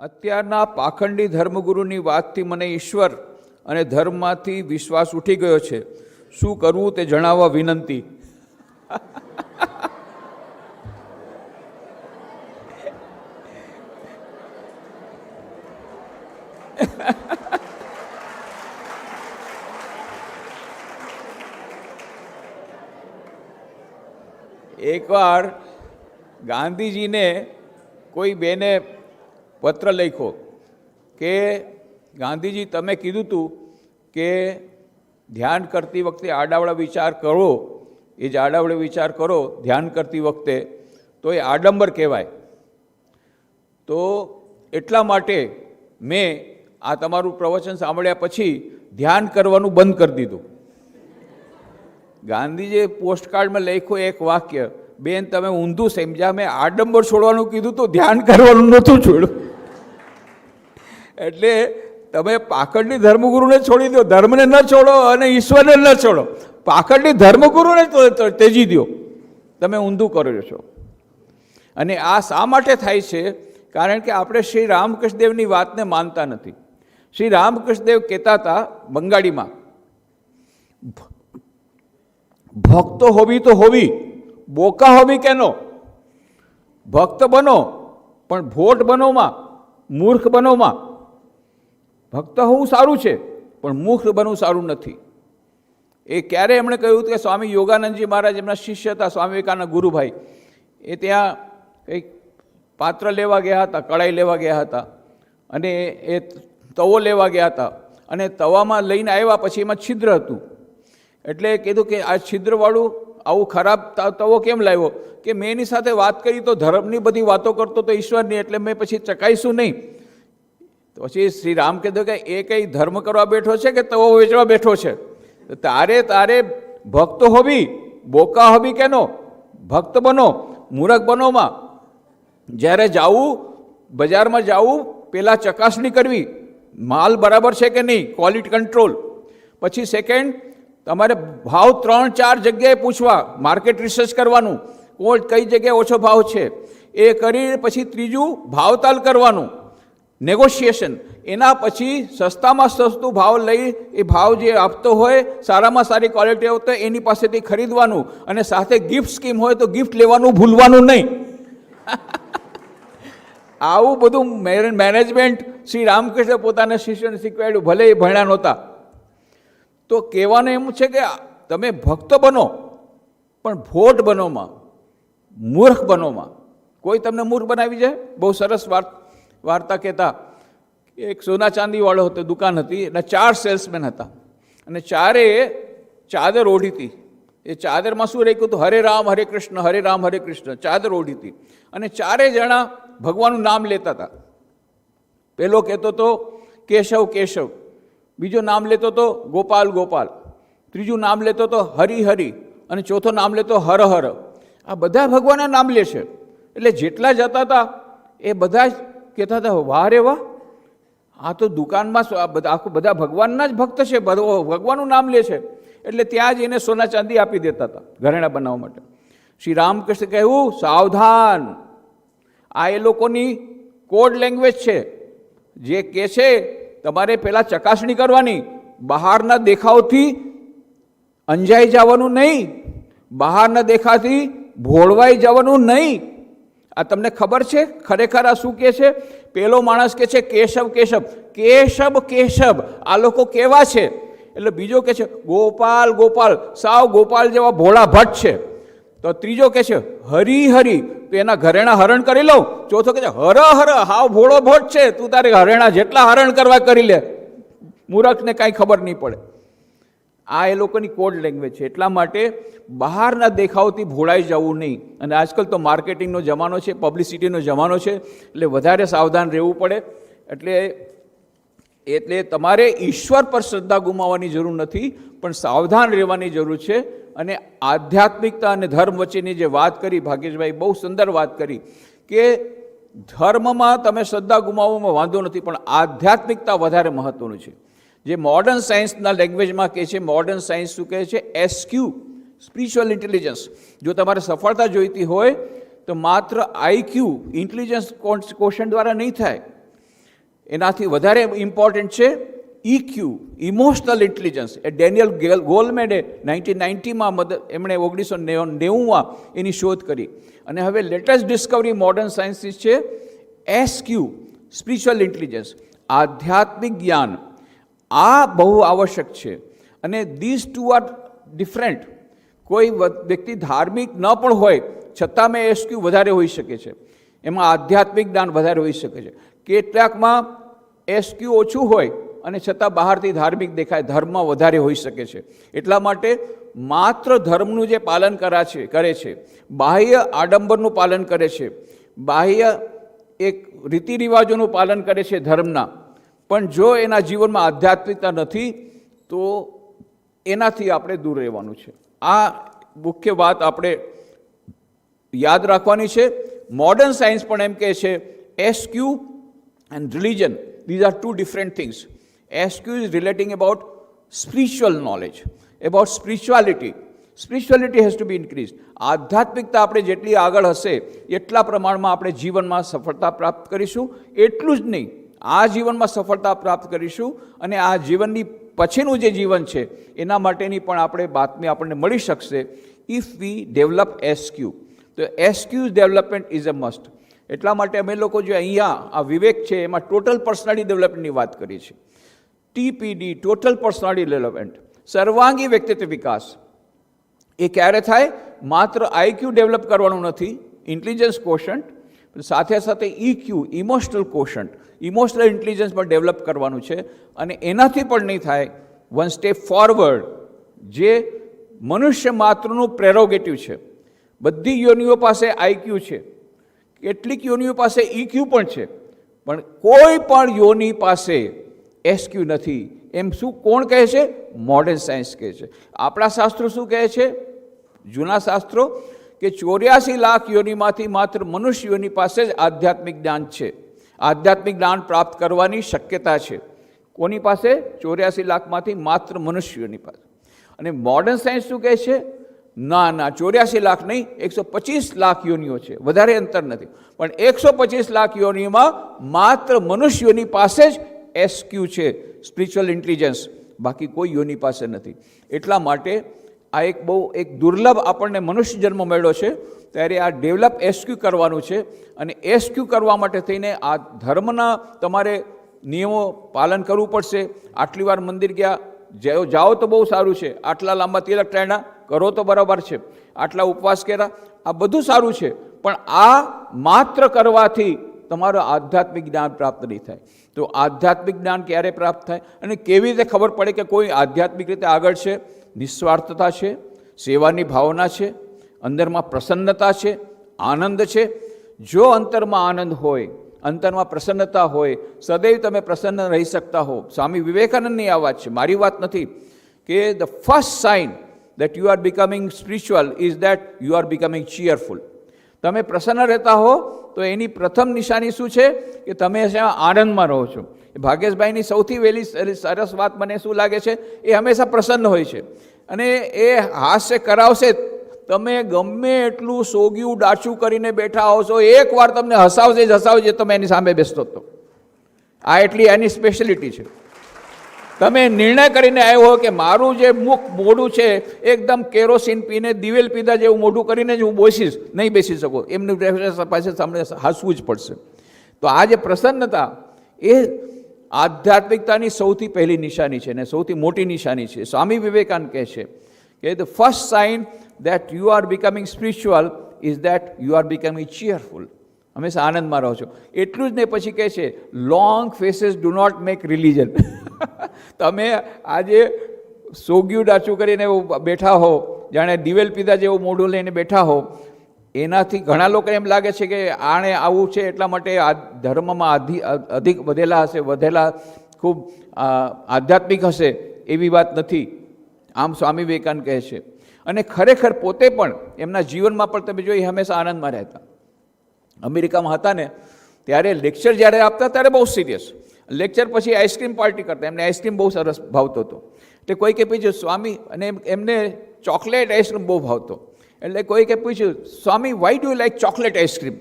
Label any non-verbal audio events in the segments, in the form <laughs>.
અત્યારના પાખંડી ધર્મગુરુની વાતથી મને ઈશ્વર અને ધર્મમાંથી વિશ્વાસ ઉઠી ગયો છે. શું કરવું તે જણાવવા વિનંતી. <laughs> એકવાર ગાંધીજીને કોઈ બેને પત્ર લખ્યો કે, ગાંધીજી, તમે કીધું હતું કે ધ્યાન કરતી વખતે આડાવડા વિચાર કરો. એ જ આડાવડે વિચાર કરો, ધ્યાન કરતી વખતે. તો એ આડંબર કહેવાય. તો એટલા માટે મેં આ તમારું પ્રવચન સાંભળ્યા પછી ધ્યાન કરવાનું બંધ કરી દીધું. ગાંધીજીએ પોસ્ટકાર્ડમાં લખ્યું એક વાક્ય, બેન, તમે ઊંધું સમજ્યા, મેં આડંબર છોડવાનું કીધું તો ધ્યાન કરવાનું નહોતું છોડ્યું. એટલે તમે પાકડની ધર્મગુરુને છોડી દો ધર્મને ન છોડો અને ઈશ્વરને ન છોડો. પાકડની ધર્મગુરુને તો- તો ત્યજી દો તમે ઊંધું કરો છો. અને આ શા માટે થાય છે? કારણ કે આપણે શ્રી રામકૃષ્ણદેવની વાતને માનતા નથી. શ્રી રામકૃષ્ણદેવ કહેતા હતા બંગાળીમાં, ભક્ત હોવી તો હોવી, બોકા હોવી કેનો? ભક્ત બનો, પણ ભોટ બનોમાં, મૂર્ખ બનોમાં ભક્ત હોવું સારું છે, પણ મુખ બનવું સારું નથી. એ ક્યારે એમણે કહ્યું કે સ્વામી યોગાનંદજી મહારાજ એમના શિષ્ય હતા, સ્વામી વિવેકાનંદ ગુરુભાઈ. એ ત્યાં કંઈક પાત્ર લેવા ગયા હતા કડાઈ લેવા ગયા હતા. અને એ તવો લેવા ગયા હતા. અને તવામાં લઈને આવ્યા પછી એમાં છિદ્ર હતું. એટલે કીધું કે આ છિદ્રવાળું આવું ખરાબ તવો કેમ લાવ્યો? કે મેં એની સાથે વાત કરી તો ધર્મની બધી વાતો કરતો તો ઈશ્વરની, એટલે મેં પછી ચકાઈશું નહીં. તો પછી શ્રી રામ કીધું કે એ કંઈ ધર્મ કરવા બેઠો છે કે તવો વેચવા બેઠો છે? તારે તારે ભક્ત હોવી, બોકા હોવી કેનો? ભક્ત બનો, મૂરખ બનોમાં જ્યારે જાવું બજારમાં જાવું પહેલાં ચકાસણી કરવી, માલ બરાબર છે કે નહીં? ક્વોલિટી કંટ્રોલ પછી સેકન્ડ તમારે ભાવ ત્રણ, ચાર જગ્યાએ પૂછવા માર્કેટ રિસર્ચ કરવાનું. કોણ, કઈ જગ્યાએ ઓછો ભાવ છે? એ કરી, પછી ત્રીજું, ભાવતાલ કરવાનું. નેગોશિએશન. એના પછી સસ્તામાં સસ્તું ભાવ લઈ એ ભાવ જે આપતો હોય, સારામાં સારી ક્વોલિટી હોય, એની પાસેથી ખરીદવાનું. અને સાથે ગિફ્ટ સ્કીમ હોય તો ગિફ્ટ લેવાનું ભૂલવાનું નહીં. <laughs> આવું બધું મેનેજમેન્ટ શ્રી રામકૃષ્ણ પોતાના શિષ્યને શીખવાડ્યું, ભલે એ ભણ્યા નહોતા. તો કહેવાનું એમ છે કે તમે ભક્ત બનો, પણ ભોટ બનોમાં, મૂર્ખ બનોમાં. કોઈ તમને મૂર્ખ બનાવી જાય? બહુ સરસ વાર- વાર્તા કહેતા, એક સોના ચાંદીવાળો હતો, દુકાન હતી, એના ચાર સેલ્સમેન હતા. અને ચારે ચાદર ઓઢી હતી એ ચાદરમાં શું રાખ્યું હતું? હરે રામ, હરે કૃષ્ણ, હરે રામ, હરે કૃષ્ણ, ચાદર ઓઢી હતી અને ચારે જણા ભગવાનનું નામ લેતા હતા. પહેલો કહેતો તો, કેશવ કેશવ. બીજો નામ લેતો તો, ગોપાલ ગોપાલ. ત્રીજું નામ લેતો તો, હરિ હરિ. અને ચોથો નામ લેતો, હર હર. આ બધા ભગવાનના નામ લે છે. એટલે જેટલા જતા હતા, એ બધા જ કહેતા હતા, વાહ રે વાહ. આ તો દુકાનમાં આખું બધા ભગવાનના જ ભક્ત છે ભગવાનનું નામ લે છે. એટલે ત્યાં જ એને સોના ચાંદી આપી દેતા હતા, ઘરેણા બનાવવા માટે. શ્રી રામકૃષ્ણ કહેવું સાવધાન. આ એ લોકોની કોડ લેંગ્વેજ છે. જે કહે છે, તમારે પહેલાં ચકાસણી કરવાની, બહારના દેખાવથી અંજાઈ જવાનું નહીં, બહારના દેખાથી ભોળવાઈ જવાનું નહીં આ તમને ખબર છે? ખરેખર આ શું કહે છે? પેલો માણસ કે છે, કેશવ કેશવ. કેશવ કેશવ. આ લોકો કેવા છે? એટલે બીજો કે છે, ગોપાલ ગોપાલ. સાવ ગોપાલ જેવા ભોળા ભટ્ટ છે. તો ત્રીજો કે છે, હરી હરી. તું એના ઘરેણા હરણ કરી લઉં? ચોથો કે છે, હર હર. હાવ ભોળો ભટ્ટ છે. તું તારે ઘરેણા જેટલા હરણ કરવા કરી લે. મૂરખને કાંઈ ખબર નહીં પડે. આ એ લોકોની કોડ લેંગ્વેજ છે. એટલા માટે બહારના દેખાવથી ભોળાઈ જવું નહીં. અને આજકાલ તો માર્કેટિંગનો જમાનો છે, પબ્લિસિટીનો જમાનો છે, એટલે વધારે સાવધાન રહેવું પડે. એટલે એટલે તમારે ઈશ્વર પર શ્રદ્ધા ગુમાવવાની જરૂર નથી, પણ સાવધાન રહેવાની જરૂર છે. અને આધ્યાત્મિકતા અને ધર્મ વચ્ચેની જે વાત કરી ભાગ્યેશભાઈ બહુ સુંદર વાત કરી, કે ધર્મમાં તમે શ્રદ્ધા ગુમાવવામાં વાંધો નથી, પણ આધ્યાત્મિકતા વધારે મહત્વનું છે. જે મોડર્ન સાયન્સના લેંગ્વેજમાં કહે છે મોડર્ન સાયન્સ શું કહે છે? એસક્યુ સ્પિરિચ્યુઅલ ઇન્ટેલિજન્સ જો તમારે સફળતા જોઈતી હોય, તો માત્ર આઈક્યુ ઇન્ટેલિજન્સ કોશન દ્વારા નહીં થાય. એનાથી વધારે ઇમ્પોર્ટન્ટ છે ઇક્યુ ઇમોશનલ ઇન્ટેલિજન્સ એ ડેનિયલ ગેલ ગોલમેડે નાઇન્ટીન નાઇન્ટીમાં મદદ એમણે ઓગણીસો નેવુંમાં એની શોધ કરી. અને હવે લેટેસ્ટ ડિસ્કવરી મોડર્ન સાયન્સીસ છે એસક્યુ સ્પિરિચ્યુઅલ ઇન્ટેલિજન્સ આધ્યાત્મિક જ્ઞાન. આ બહુ આવશ્યક છે. અને ધીસ ટુ આર ડિફરન્ટ કોઈ વ્યક્તિ ધાર્મિક ન પણ હોય, છતાં મેં એસક્યુ વધારે હોઈ શકે છે. એમાં આધ્યાત્મિક જ્ઞાન વધારે હોઈ શકે છે. કેટલાકમાં એસક્યુ ઓછું હોય અને છતાં બહારથી ધાર્મિક દેખાય, ધર્મ વધારે હોઈ શકે છે. એટલા માટે માત્ર ધર્મનું જે પાલન કરા છે, કરે છે, બાહ્ય આડંબરનું પાલન કરે છે, બાહ્ય એક રીતિ રિવાજોનું પાલન કરે છે ધર્મના. પણ જો એના જીવનમાં આધ્યાત્મિકતા નથી, તો એનાથી આપણે દૂર રહેવાનું છે. આ મુખ્ય વાત આપણે યાદ રાખવાની છે. મોડર્ન સાયન્સ પણ એમ કહે છે SQ and religion these are two different things SQ is relating about spiritual knowledge about spirituality spirituality has to be increase આધ્યાત્મિકતા આપણે જેટલી આગળ હશે, એટલા પ્રમાણમાં આપણે જીવનમાં સફળતા પ્રાપ્ત કરીશું. એટલું જ નહીં આ જીવનમાં સફળતા પ્રાપ્ત કરીશું અને આ જીવનની પછીનું જે જીવન છે, એના માટેની પણ આપણે બાતમી આપણને મળી શકશે. ઇફ વી ડેવલપ એસક્યુ તો SQ's development is a must એટલા માટે અમે લોકો જે અહીંયા આ વિવેક છે, એમાં ટોટલ પર્સનાલિટી ડેવલપમેન્ટની વાત કરીએ છીએ ટીપીડી ટોટલ પર્સનાલિટી ડેવલપમેન્ટ સર્વાંગી વ્યક્તિત્વ વિકાસ. એ ક્યારે થાય? માત્ર આઈક્યુ ડેવલપ કરવાનું નથી. ઇન્ટેલિજન્સ કોશન્ટ સાથે સાથે EQ emotional quotient emotional intelligence પણ ડેવલપ કરવાનું છે અને એનાથી પણ નહીં થાય વન સ્ટેપ ફોરવર્ડ જે મનુષ્ય માત્રનું પ્રેરોગેટિવ છે. બધી યોનિઓ પાસે આઈક્યુ છે. કેટલીક યોનિઓ પાસે ઇક્યુ પણ છે. પણ કોઈ પણ યોની પાસે એસક્યુ નથી. એમ શું કોણ કહે છે? મોડર્ન સાયન્સ કહે છે. આપણા શાસ્ત્રો શું કહે છે? જૂના શાસ્ત્રો કે ચોર્યાસી લાખ યોનિમાંથી માત્ર મનુષ્ય યોની પાસે જ આધ્યાત્મિક જ્ઞાન છે. આધ્યાત્મિક જ્ઞાન પ્રાપ્ત કરવાની શક્યતા છે. કોની પાસે? ચોર્યાસી લાખમાંથી માત્ર મનુષ્યોની પાસે. અને મોડર્ન સાયન્સ શું કહે છે? ના ના, ચોર્યાસી લાખ નહીં, એકસો પચીસ લાખ યોનિઓ છે. વધારે અંતર નથી. પણ એકસો પચીસ લાખ યોનિઓમાં માત્ર મનુષ્યોની પાસે જ એસક્યુ છે સ્પિરિચ્યુઅલ ઇન્ટેલિજન્સ બાકી કોઈ યોની પાસે નથી. એટલા માટે આ એક બહુ એક દુર્લભ આપણને મનુષ્ય જન્મ મળ્યો છે, ત્યારે આ ડેવલપ એસક્યુ કરવાનું છે. અને એસક્યુ કરવા માટે થઈને આ ધર્મના તમારે નિયમો પાલન કરવું પડશે. આટલી વાર મંદિર ગયા, જાઓ જાઓ તો બહુ સારું છે. આટલા લાંબા તિલક ટાણા કરો તો બરાબર છે. આટલા ઉપવાસ કર્યા, આ બધું સારું છે. પણ આ માત્ર કરવાથી તમારું આધ્યાત્મિક જ્ઞાન પ્રાપ્ત નહીં થાય. તો આધ્યાત્મિક જ્ઞાન ક્યારે પ્રાપ્ત થાય? અને કેવી રીતે ખબર પડે કે કોઈ આધ્યાત્મિક રીતે આગળ છે? નિસ્વાર્થતા છે, સેવાની ભાવના છે, અંદરમાં પ્રસન્નતા છે, આનંદ છે. જો અંતરમાં આનંદ હોય, અંતરમાં પ્રસન્નતા હોય, સદૈવ તમે પ્રસન્ન રહી શકતા હો. સ્વામી વિવેકાનંદની આ વાત છે. મારી વાત નથી કે the first sign that you are becoming spiritual is that you are becoming cheerful. તમે પ્રસન્ન રહેતા હો, તો એની પ્રથમ નિશાની શું છે? કે તમે આનંદમાં રહો છો. ભાગેશભાઈની સૌથી વહેલી સરસ વાત મને શું લાગે છે? એ હંમેશા પ્રસન્ન હોય છે. અને એ હાસ્ય કરાવશે, તમે ગમે એટલું સોગ્યું ડાચું કરીને બેઠા છો એકવાર તમને હસાવશે જ હસાવશે તમે એની સામે બેસતો હતો આ એટલી એની સ્પેશિયાલિટી છે. તમે નિર્ણય કરીને આવ્યો કે મારું જે મુખ મોઢું છે, એકદમ કેરોસીન પીને દિવેલ પીધા જેવું મોઢું કરીને જ હું બેસીશ, નહીં બેસી શકો. એમની પાસે સામે હસવું જ પડશે. તો આ જે પ્રસન્નતા, એ આધ્યાત્મિકતાની સૌથી પહેલી નિશાની છે અને સૌથી મોટી નિશાની છે. સ્વામી વિવેકાનંદ કહે છે કે the first sign that you are becoming spiritual is that you are becoming cheerful હંમેશા આનંદમાં રહો છો. એટલું જ ને પછી કહે છે long faces do not make religion તમે આજે સોગ્યું ડાચું કરીને બેઠા હો, જાણે દિવેલ પીધા જેવું મોઢું લઈને બેઠા હો એનાથી ઘણા લોકો એમ લાગે છે કે આણે આવું છે એટલા માટે આ ધર્મમાં અધિક વધેલા હશે, વધેલા ખૂબ આધ્યાત્મિક હશે એવી વાત નથી. આમ સ્વામી વિવેકાનંદ કહે છે. અને ખરેખર પોતે પણ એમના જીવનમાં પણ તમે જોઈ હંમેશા આનંદમાં રહેતા. અમેરિકામાં હતા ને, ત્યારે લેક્ચર જ્યારે આપતા ત્યારે બહુ સિરિયસ લેક્ચર પછી આઈસ્ક્રીમ પાર્ટી કરતા. એમને આઈસ્ક્રીમ બહુ સરસ ભાવતો હતો. એટલે કોઈ કે પછી સ્વામી અને એમને ચોકલેટ આઈસ્ક્રીમ બહુ ભાવતો. એટલે કોઈ કે પૂછ્યું, Swami why do like chocolate ice cream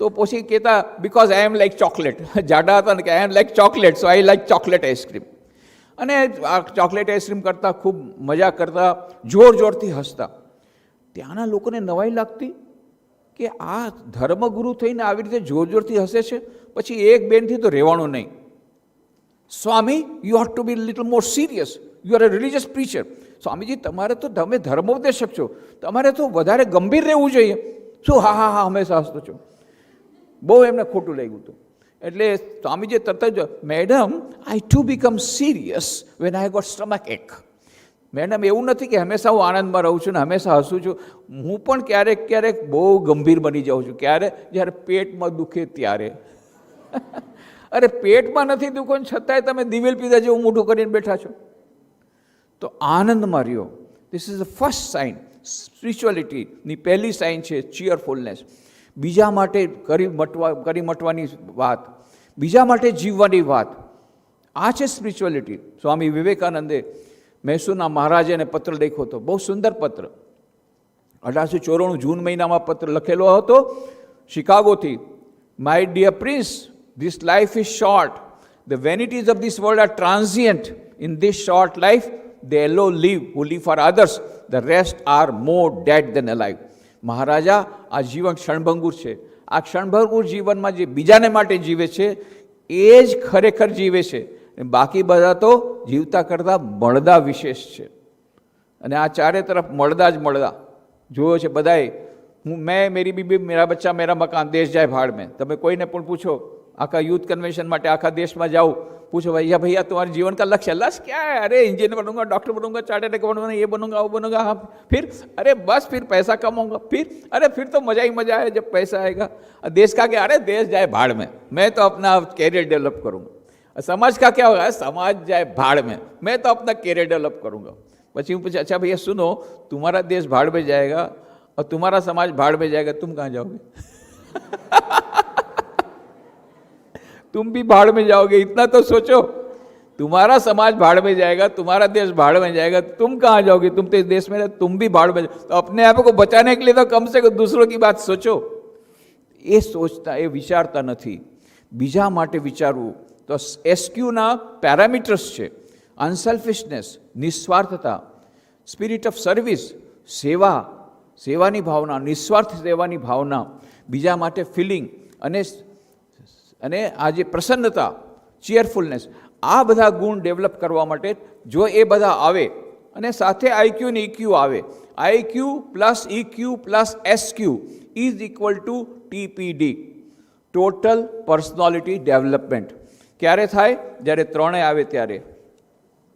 તો પછી કહેતા because I am like chocolate જાડા હતા ને કે I am like chocolate so I like chocolate ice cream અને આ ચોકલેટ આઈસ્ક્રીમ કરતાં ખૂબ મજા કરતા, જોર જોરથી હસતા. ત્યાંના લોકોને નવાઈ લાગતી કે આ ધર્મગુરુ થઈને આવી રીતે જોર જોરથી હસે છે? પછી એક બેનથી તો રહેવાનું નહીં. Swami you have to be little more serious you are a religious preacher Swamiji, તમારે તો તમે ધર્મોપદેશક છો. તમારે તો વધારે ગંભીર રહેવું જોઈએ. શું હા હા હા, હંમેશા હસતો છો? બહુ એમને ખોટું લાગ્યું હતું. એટલે સ્વામીજી તરત જ, madam I to become serious when I got stomach ache madam, એવું નથી કે હંમેશા હું આનંદમાં રહું છું ને હંમેશા હસું છું. હું પણ ક્યારેક ક્યારેક બહુ ગંભીર બની જાઉં છું. ક્યારે? જ્યારે પેટમાં દુખે ત્યારે. <laughs> અરે, પેટમાં નથી દુખો છતાંય તમે દિવેલ પીધા જેવું મોઢું કરીને બેઠા છો. તો આનંદમાં રહ્યો. This is the first sign સ્પિરિચ્યુઅલિટીની પહેલી સાઇન છે ચિયરફુલનેસ બીજા માટે કરી મટવા કરી મટવાની વાત. બીજા માટે જીવવાની વાત. આ છે સ્પિરિચ્યુઅલિટી સ્વામી વિવેકાનંદે મૈસૂરના મહારાજાને પત્ર લખ્યો હતો. બહુ સુંદર પત્ર. અઢારસો ચોરાણું જૂન મહિનામાં પત્ર લખેલો હતો શિકાગોથી. My dear prince this life is short the vanities of this world are transient in this short life they alone live who live for others the rest are more dead than alive Maharaja, આ જીવન ક્ષણભંગુર છે. આ ક્ષણભંગુર જીવનમાં જે બીજાને માટે જીવે છે, એ જ ખરેખર જીવે છે. બાકી બધા તો જીવતા કરતાં મળદા વિશેષ છે. અને આ ચારે તરફ મળદા જ મળદા. જોયો છે બધાએ, હું, મેં, મેરી બીબી, મેરા બચ્ચા, મેરા મકાન, દેશ જાય ભાડ મેં. તમે કોઈને પણ પૂછો આખા યુથ કન્વેન્શન માટે આખા દેશમાં જાઓ पूछो भैया भैया तुम्हारे जीवन का लक्ष्य लक्ष्य क्या है अरे इंजीनियर बनूंगा डॉक्टर बनूंगा चार्टेड अकाउंटेंट ये बनूंगा वो बनूंगा हाँ फिर अरे बस फिर पैसा कमाऊंगा फिर अरे फिर तो मजा ही मजा है जब पैसा आएगा और देश का क्या अरे देश जाए भाड़ में मैं तो अपना कैरियर डेवलप करूंगा और समाज का क्या होगा समाज जाए भाड़ में मैं तो अपना कैरियर डेवलप करूंगा પછી હું પૂછે अच्छा भैया सुनो तुम्हारा देश भाड़ में जाएगा और तुम्हारा समाज भाड़ में जाएगा तुम कहाँ जाओगे <laughs> तुम भी भाड़ में जाओगे इतना तो सोचो तुम्हारा समाज भाड़ में जाएगा तुम्हारा देश भाड़ में जाएगा तुम कहाँ जाओगे तुम तो इस देश में रहे तुम भी भाड़ में जाओ तो अपने आप को बचाने के लिए तो कम से कम दूसरों की बात सोचो એ સોચતા એ વિચારતા નથી બીજા માટે વિચારવું તો એસક્યુના પેરામીટર્સ છે અનસેલ્ફિશનેસ નિસ્વાર્થતા સ્પિરિટ ઓફ સર્વિસ સેવા સેવાની ભાવના નિસ્વાર્થ સેવાની ભાવના બીજા માટે ફિલિંગ અને અને આ જે પ્રસન્નતા ચિયરફુલનેસ આ બધા ગુણ ડેવલપ કરવા માટે જો એ બધા આવે, અને સાથે આઈક્યુ ને ઇક્યુ આવે IQ plus EQ plus SQ is equal to TPD total personality development ક્યારે થાય? જ્યારે ત્રણેય આવે ત્યારે.